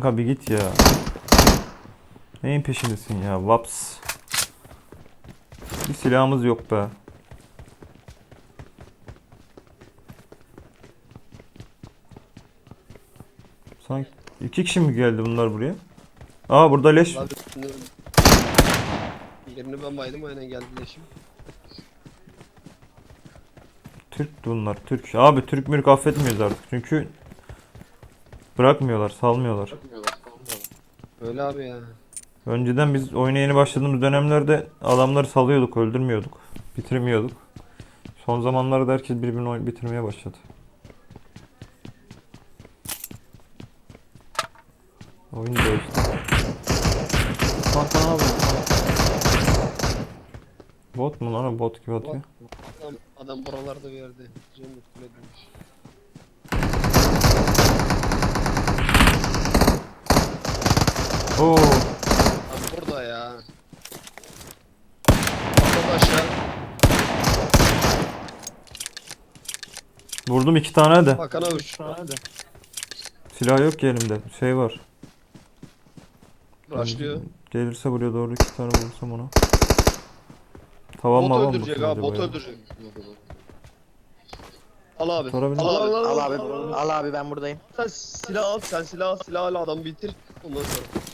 Kanka bir git ya. Neyin peşindesin ya? Vaps. Bir silahımız yok be. Sanki iki kişi mi geldi bunlar buraya? Aa burada leş. Birini ben baydım aynen geldi leşim. Türk bunlar Türk. Abi Türk mürk affetmiyoruz artık çünkü bırakmıyorlar, salmıyorlar. Öyle abi ya. Önceden biz oyuna yeni başladığımız dönemlerde adamları salıyorduk, öldürmüyorduk, bitirmiyorduk. Son zamanlarda herkes birbirini bitirmeye başladı. Oyun değişti. Kanka ne yapıyorsun? Bot mu lan o bot gibi atıyor? Adam, adam buralarda bir yerde. Cennet kule demiş. Oo, Abi burada ya. Atladı aşağı. vurdum iki tane de. Bakan avuç. Hadi. Silah yok ki elimde. Şey var. Başlıyor. Gelirse buraya doğru iki tane vursam ona. Tavan Bot mavan mı öldürecek abi. Bot öldürecek. Al abi. Al al al. Al al, abi. al, al. Al abi ben buradayım. Sen silah al. Sen silah al. Silah al. Adamı bitir. Ondan sonra.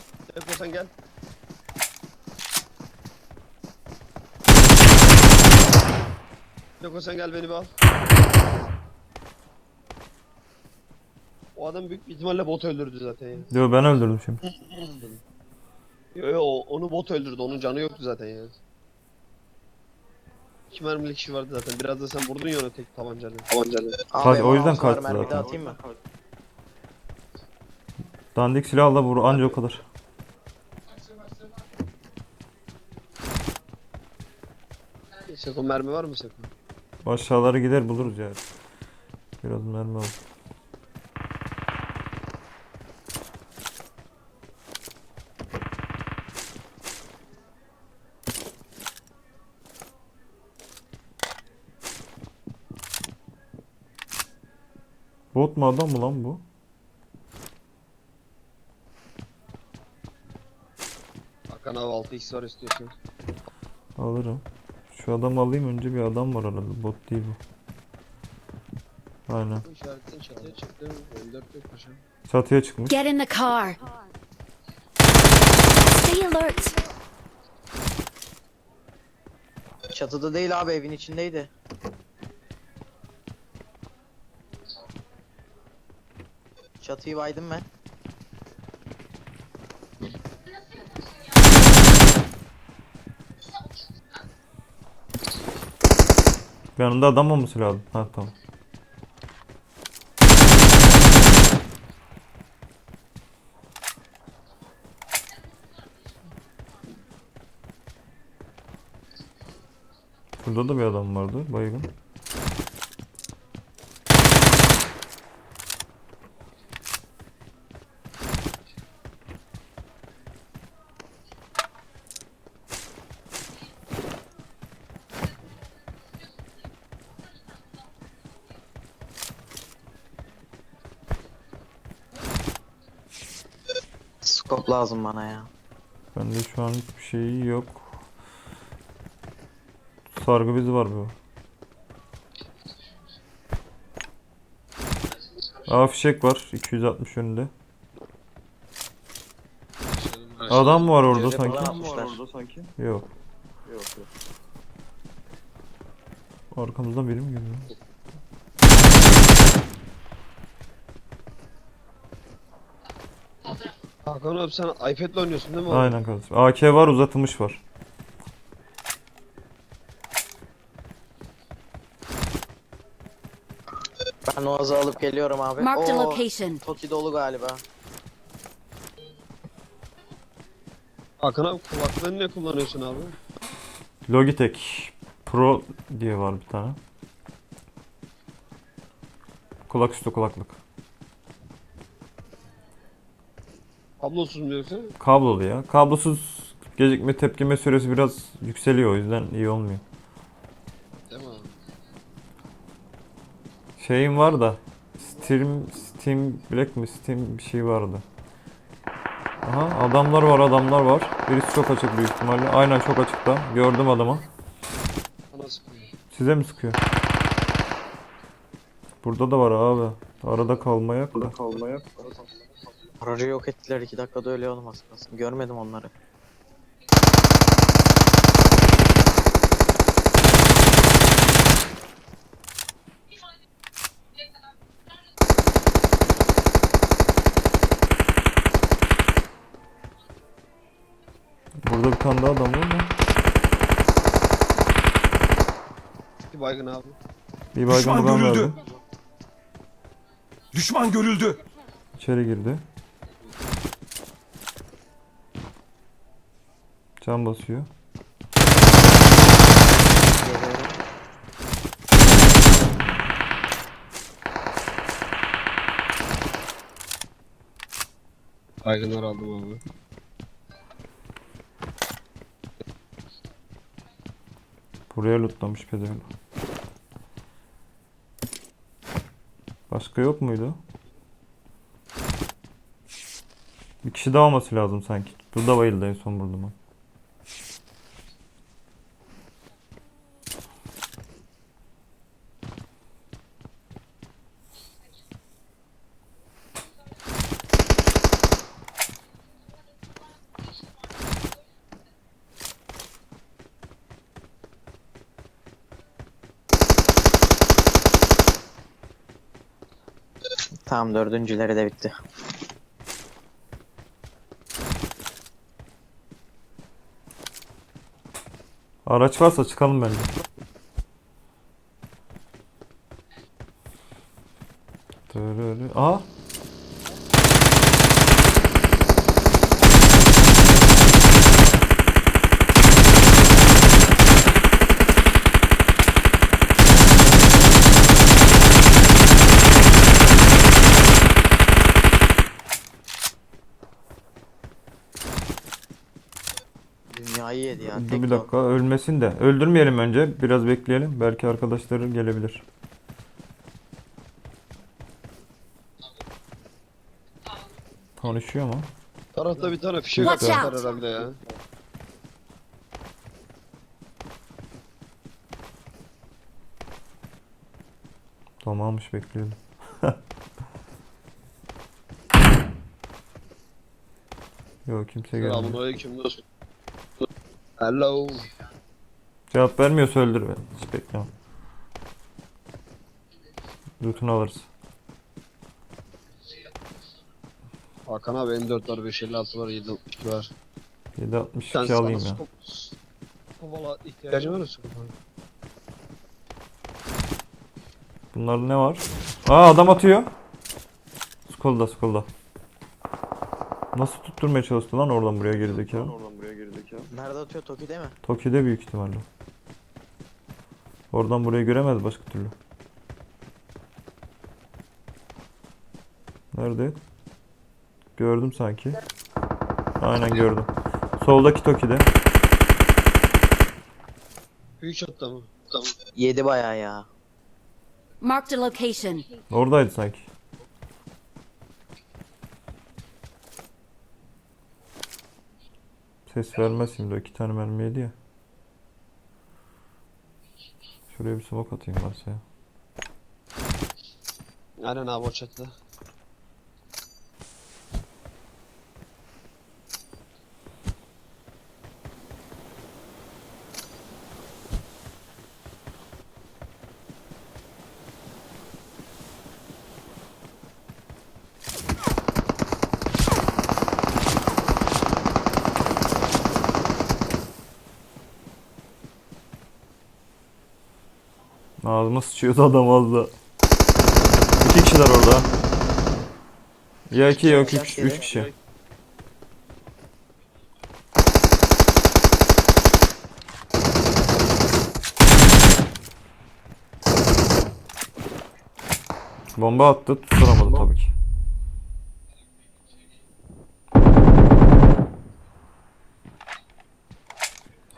Sen gel. Defo sen gel beni bir al. O adam büyük bir ihtimalle bot öldürdü zaten ya. Yo ben öldürdüm şimdi. Yo yo onu bot öldürdü. Onun canı yoktu zaten ya. İki mermili kişi vardı zaten. Biraz da sen vurdun ya ona tek tabancayla. Tabancayla. Kaç- o yüzden kaçtı zaten. atayım mı? Dandik silahla vur anca o kadar. Seko mermi var mı Seko? Aşağılara gider buluruz yani. Biraz mermi al. Bot mu adam mı lan bu? Hakan abi 6x var istiyorsun. Alırım. Şu adamı alayım önce bir adam var arada. Bot değil bu. Aynen. Bu işaretin çatıya çıktım. M4 yok paşam. Çatıya çıkmış. Get in the car. Stay alert. Çatıda değil abi evin içindeydi. Çatıyı baydım ben. Yanında adam olması lazım. Ha tamam. Burada da bir adam vardı. Baygın. Scope lazım bana ya. Bende şu an hiçbir şey yok. Sargı bezi var bu. Aa fişek var 260 yönünde. Adam mı var orada Cevdet sanki? falan atmışlar. Yok. Arkamızdan biri mi geliyor? Hakan abi sen iPad'le oynuyorsun değil mi? abi? Aynen kardeşim. AK var uzatılmış var. Ben Oğaz'ı alıp geliyorum abi. Marked a Oo, location. Toki dolu galiba. Hakan abi kulaklığını ne kullanıyorsun abi? Logitech Pro diye var bir tane. Kulak üstü kulaklık. Kablosuz mu yoksa? Kablolu ya. Kablosuz gecikme tepkime süresi biraz yükseliyor o yüzden iyi olmuyor. Değil mi? Şeyim var da Steam Steam Black mi Steam bir şey vardı. Aha adamlar var adamlar var. Birisi çok açık büyük ihtimalle. Aynen çok açıkta. Gördüm adamı. Bana sıkıyor. Size mi sıkıyor? Burada da var abi. Arada kalmaya. Burada kalmaya. Aracı yok ettiler 2 dakikada öyle olmaz. Nasıl? Görmedim onları. Burada bir tane daha adam var mı? Bir baygın abi. Bir baygın Düşman görüldü. verdim. Düşman görüldü. İçeri girdi. Can basıyor. Baygınlar aldım abi. Buraya lootlamış pezevenk. Başka yok muydu? Bir kişi daha olması lazım sanki. Burada bayıldı en son vurdum ben. Tamam dördüncüleri de bitti. Araç varsa çıkalım bence. Tırırı- Aa! Dünyayı yedi ya. Dur bir dakika ölmesin de. Öldürmeyelim önce. Biraz bekleyelim. Belki arkadaşları gelebilir. Konuşuyor mu? Tarafta bir tane fişek Watch out. herhalde ya. Tamammış bekleyelim. Yok kimse Selamun gelmiyor. aleyküm dostum. Hello. Cevap vermiyorsa öldür be. Hiç beklemem. Loot'unu alırız. Hakan abi M4 var, 556 var, 762 var. 762 alayım ya. Kovala ihtiyacın var mı? Bunlarda ne var? Aa adam atıyor. Skolda skolda. Nasıl tutturmaya çalıştı lan oradan buraya gerizekalı? Nerede atıyor Toki değil mi? Toki'de büyük ihtimalle. Oradan burayı göremez başka türlü. Nerede? Gördüm sanki. Aynen gördüm. Soldaki Toki'de. Büyük çatta mı? Tamam. Yedi bayağı ya. Marked a location. Oradaydı sanki. Ses vermez şimdi o iki tane mermi yedi ya. Şuraya bir smoke atayım varsa ya. Aynen abi o çatta. Sıçıyordu adam da. İki kişiler orada. Ya iki ya iki, üç, üç kişi. Bomba attı tutturamadı tabii ki.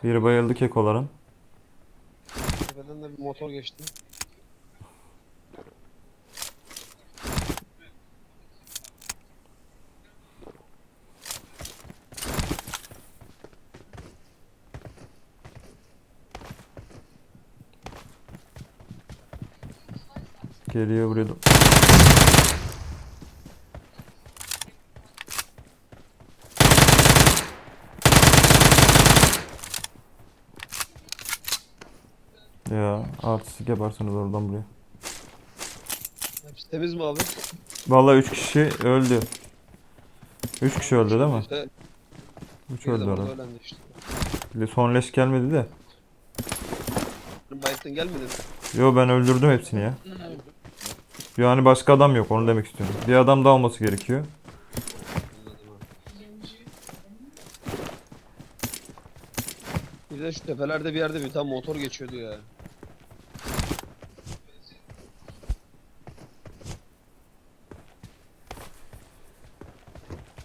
Biri bayıldı kekoların. Tepeden de bir motor geçti. Buraya. do- Ya artistik yaparsınız oradan buraya. Hepsi temiz mi abi? Vallahi 3 kişi öldü. 3 kişi öldü değil mi? İşte 3 bir de öldü orada. işte. Bir Son leş gelmedi de. Senin Bayıktın gelmedi mi? Yo ben öldürdüm hepsini ya. Yani başka adam yok onu demek istiyorum. Bir adam daha olması gerekiyor. Bir de şu tepelerde bir yerde bir tane motor geçiyordu ya.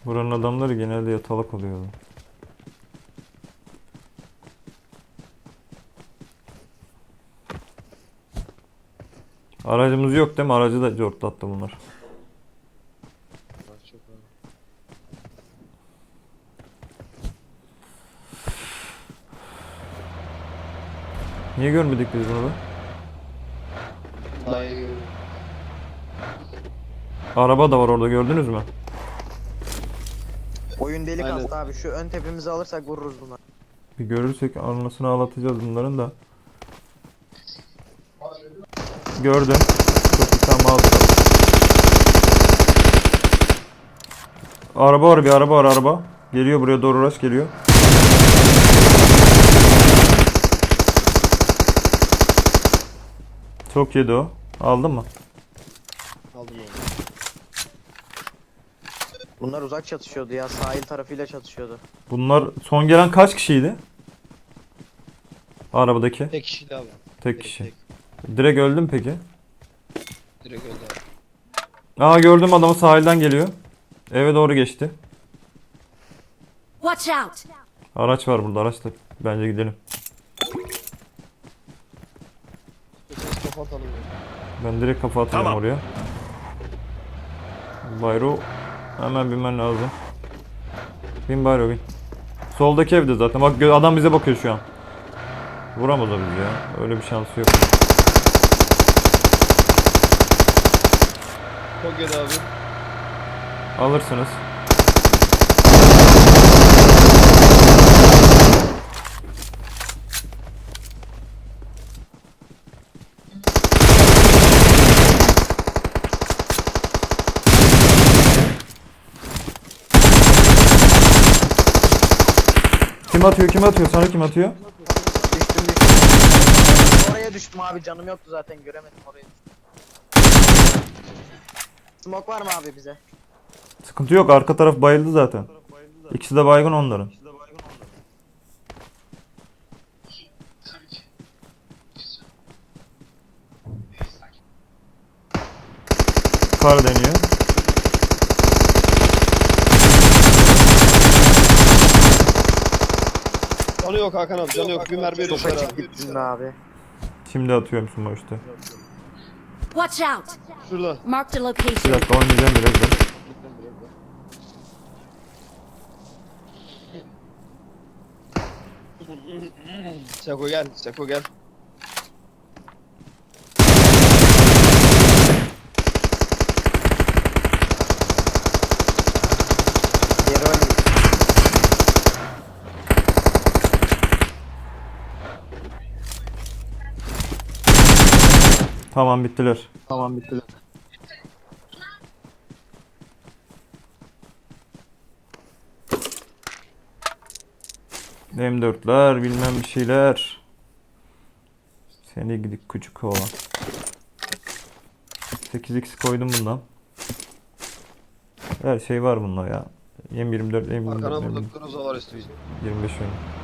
Buranın adamları genelde yatalak oluyor. Aracımız yok değil mi? Aracı da cortlattı bunlar. Niye görmedik biz bunu? Dayı. Araba da var orada gördünüz mü? Oyun delik Aynen. hasta abi. Şu ön tepemizi alırsak vururuz bunları. Bir görürsek anlasını ağlatacağız bunların da. Gördüm. Çok bir tane var. Araba var bir araba var araba. Geliyor buraya doğru rush geliyor. Çok yedi o. Aldın mı? Aldım onu. Bunlar uzak çatışıyordu ya. Sahil tarafıyla çatışıyordu. Bunlar son gelen kaç kişiydi? Arabadaki. Tek kişiydi abi. Tek Direkt kişi. Direkt öldüm peki. Direkt öldü abi. Aa gördüm adamı sahilden geliyor. Eve doğru geçti. Watch out! Araç var burada araç da. Bence gidelim. Ses kafa atalım ya. Ben direkt kafa atacağım Tamam. oraya. Bayro hemen binmen lazım. Bin Bayro bin. Soldaki evde zaten. Bak gö- adam bize bakıyor şu an. Vuramaz o bizi ya. Öyle bir şansı yok. Yedi abi. Alırsınız. Kim atıyor? Kim atıyor? Sana kim atıyor? Düştüm düştüm. Oraya düştüm abi. Canım yoktu zaten. Göremedim orayı. Smoke var mı abi bize? Sıkıntı yok. Arka taraf bayıldı zaten. İkisi de baygın onların. Kar deniyor. Canı yok Hakan abi canı yok. Bir mermi Çok düşer açık abi. gittin be abi. Şimdi atıyorum o işte. Watch out! Şurada. Marked a Bir location. dakika oynayacağım birazdan. Seko gel. Seko gel. Tamam bittiler. Tamam bitti. M4'ler bilmem bir şeyler. Seni gidik küçük oğlan. 8x koydum bundan. Her şey var bunda ya. M24, M24, Arkana burada M25 Groza var istiyorsan. oyunu.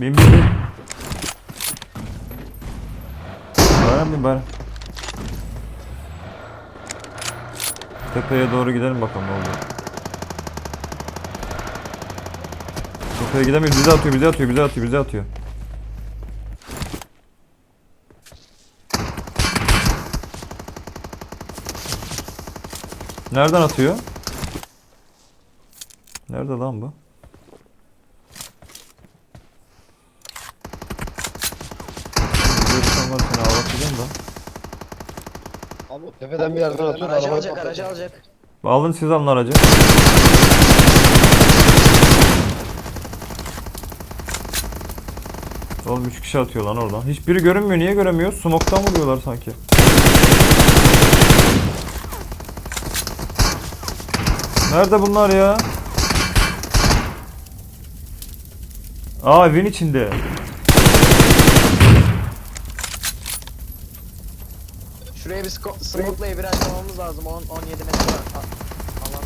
Bin bin bin. Bana bin bana. Tepeye doğru gidelim bakalım ne oldu. Tepeye gidemiyoruz. Bize atıyor, bize atıyor, bize atıyor, bize atıyor. Nereden atıyor? Nerede lan bu? Var seni ağlatacağım da. Abi o tepeden bir yerden atıyor. Aracı arabayı alacak patlatıyor. aracı alacak. Alın siz alın aracı. Oğlum 3 kişi atıyor lan oradan. Hiçbiri görünmüyor. Niye göremiyor? Smoke'tan vuruyorlar sanki. Nerede bunlar ya? Aa evin içinde. Şuraya bir smoke'la evir açmamamız lazım. 10 17 metre var. Alan.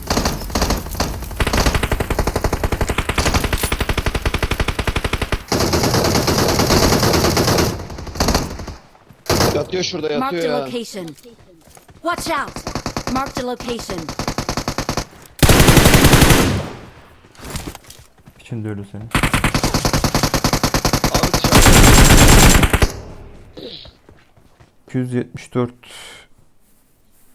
Yatıyor şurada Marked yatıyor a ya. location. Watch out! Marked a location. İçinde ölü senin. Abi dışarıda. 274